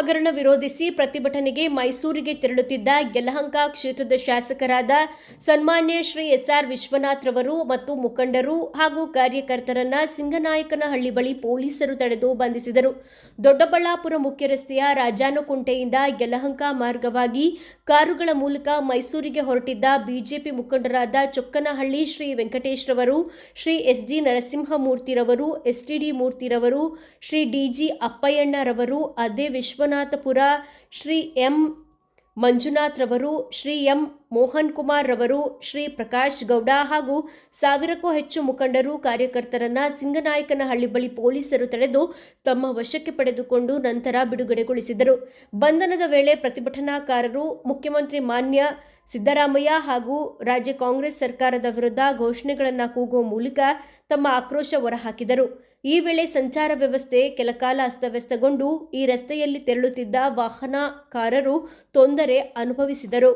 ಹಗರಣ ವಿರೋಧಿಸಿ ಪ್ರತಿಭಟನೆಗೆ ಮೈಸೂರಿಗೆ ತೆರಳುತ್ತಿದ್ದ ಯಲಹಂಕ ಕ್ಷೇತ್ರದ ಶಾಸಕರಾದ ಸನ್ಮಾನ್ಯ ಶ್ರೀ ಎಸ್ಆರ್ ವಿಶ್ವನಾಥ್ ರವರು ಮತ್ತು ಮುಖಂಡರು ಹಾಗೂ ಕಾರ್ಯಕರ್ತರನ್ನ ಸಿಂಗನಾಯಕನಹಳ್ಳಿ ಬಳಿ ಪೊಲೀಸರು ತಡೆದು ಬಂಧಿಸಿದರು. ದೊಡ್ಡಬಳ್ಳಾಪುರ ಮುಖ್ಯ ರಸ್ತೆಯ ರಾಜಾನುಕುಂಟೆಯಿಂದ ಯಲಹಂಕ ಮಾರ್ಗವಾಗಿ ಕಾರುಗಳ ಮೂಲಕ ಮೈಸೂರಿಗೆ ಹೊರಟಿದ್ದ ಬಿಜೆಪಿ ಮುಖಂಡರಾದ ಚೊಕ್ಕನಹಳ್ಳಿ ಶ್ರೀ ವೆಂಕಟೇಶ್ ರವರು ಶ್ರೀ ಎಸ್ ಜಿ ನರಸಿಂಹಮೂರ್ತಿರವರು ಎಸ್ಟಿಡಿ ಮೂರ್ತಿರವರು ಶ್ರೀ ಡಿಜಿ ಅಪ್ಪಯ್ಯಣ್ಣರವರು ಅದೇ ವಿಶ್ವನಾಥಪುರ ಶ್ರೀ ಎಂ ಮಂಜುನಾಥ್ ರವರು ಶ್ರೀ ಎಂ ಮೋಹನ್ ಕುಮಾರ್ ರವರು ಶ್ರೀ ಪ್ರಕಾಶ್ ಗೌಡ ಹಾಗೂ ಸಾವಿರಕ್ಕೂ ಹೆಚ್ಚು ಮುಖಂಡರು, ಕಾರ್ಯಕರ್ತರನ್ನ ಸಿಂಗನಾಯಕನಹಳ್ಳಿ ಬಳಿ ಪೊಲೀಸರು ತಡೆದು ತಮ್ಮ ವಶಕ್ಕೆ ಪಡೆದುಕೊಂಡು ನಂತರ ಬಿಡುಗಡೆಗೊಳಿಸಿದರು. ಬಂಧನದ ವೇಳೆ ಪ್ರತಿಭಟನಾಕಾರರು ಮುಖ್ಯಮಂತ್ರಿ ಮಾನ್ಯ ಸಿದ್ದರಾಮಯ್ಯ ಹಾಗೂ ರಾಜ್ಯ ಕಾಂಗ್ರೆಸ್ ಸರ್ಕಾರದ ವಿರುದ್ಧ ಘೋಷಣೆಗಳನ್ನು ಕೂಗುವ ಮೂಲಕ ತಮ್ಮ ಆಕ್ರೋಶ ಹೊರಹಾಕಿದರು. ಈ ವೇಳೆ ಸಂಚಾರ ವ್ಯವಸ್ಥೆ ಕೆಲಕಾಲ ಅಸ್ತವ್ಯಸ್ತಗೊಂಡು ಈ ರಸ್ತೆಯಲ್ಲಿ ತೆರಳುತ್ತಿದ್ದ ವಾಹನಕಾರರು ತೊಂದರೆ ಅನುಭವಿಸಿದರು.